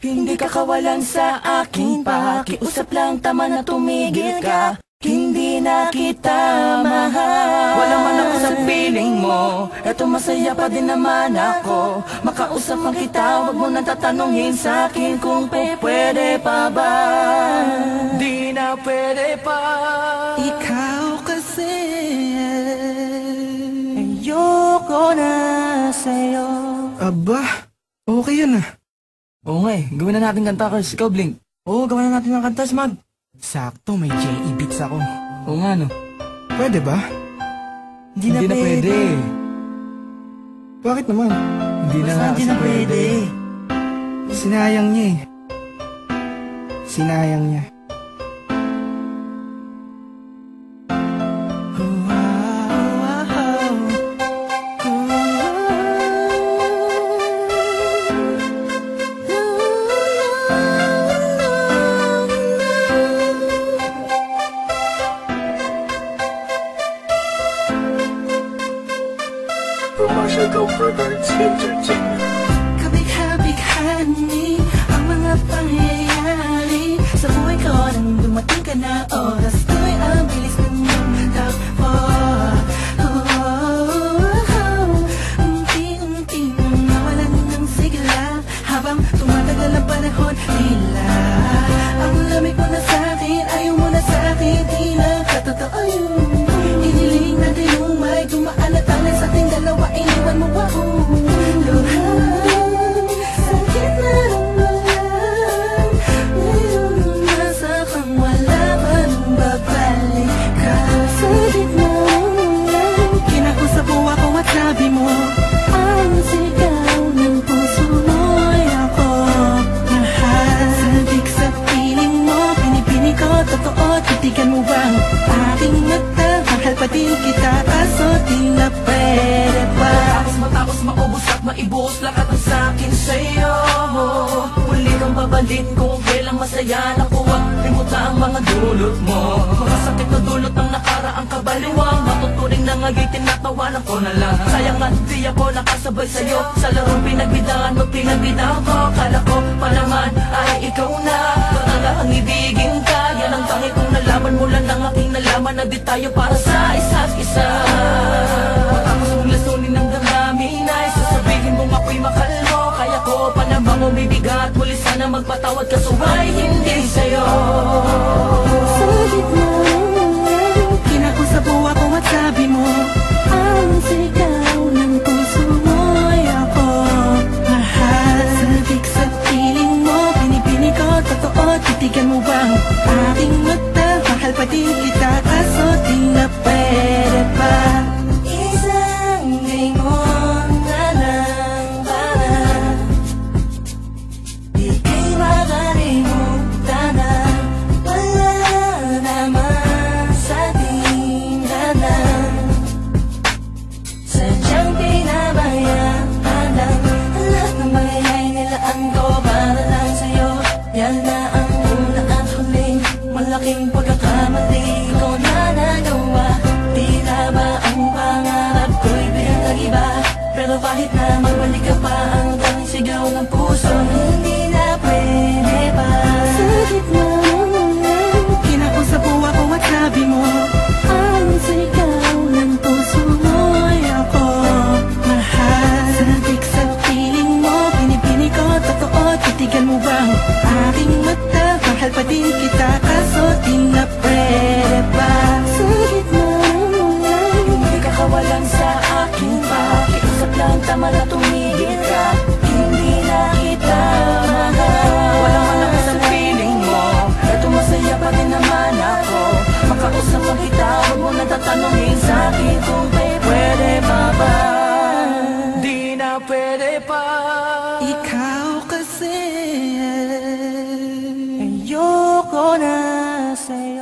Hindi ka kawalan sa aking pakiusap lang tama na tumigil ka. Hindi na kita mahal. Wala man ako sa piling mo Eto masaya pa din naman ako. Makausap man kita Huwag mo nang tatanungin sa akin Kung pe pwede pa ba? Di na pwede pa. Ikaw kasi Ayoko na sa'yo. Aba, okay yun ah. Oo nga eh, gawin na natin kanta Kars. Ikaw, Blink. Oo, gawin na natin ng kanta, Smag. Sakto, may J.E. beats ako. Oo nga, no. Pwede ba? Hindi na, pwede. Bakit naman? Hindi na nga hindi kasi na pwede. Sinayang niya eh. Sinayang niya. Go Records Entertainment. Kabigha-bighani ang mga pangyayari Sa buhay ko nang dumating ka na oras ko'y ang bilis ng takbo Unti-unti nang nawalan ng sigla Habang tumatagal ang panahon Tila Ang pa kita Kaso di na pwede pa. Matapos matapos maubos at maibuhos lahat ng sakin sa'yo. Muli kang babalik kung kailang masaya Nakuha, limuta ang mga dulot mo. Mga sakit na dulot ng nakaraang kabaliwang Matuturing na nga'y tinatawanan ko na lang. Sayang at di ako nakasabay sa'yo Sa larong pinagbidahan mo, pinagbidahan ko. Kala ko pa naman ay ikaw na Totala ang ibigin ka. Yan ang tangi kong nalaman mula ng aking nalaman Na di tayo para magpatawad ka so why hindi sa'yo. Sa gitna Kinakusap po ako at sabi mo Ang sigaw ng puso mo'y ako. Mahal Sabik sa piling mo Binibini ko totoo Titigan mo bang ating mata Mahal pa din kita kaso tingin pagkakamali ko na nagawa Di tama ang pangarap ko'y bilang nag-iba Pero kahit na magbalik ka pa ang tanging sigaw ng puso Hindi corazón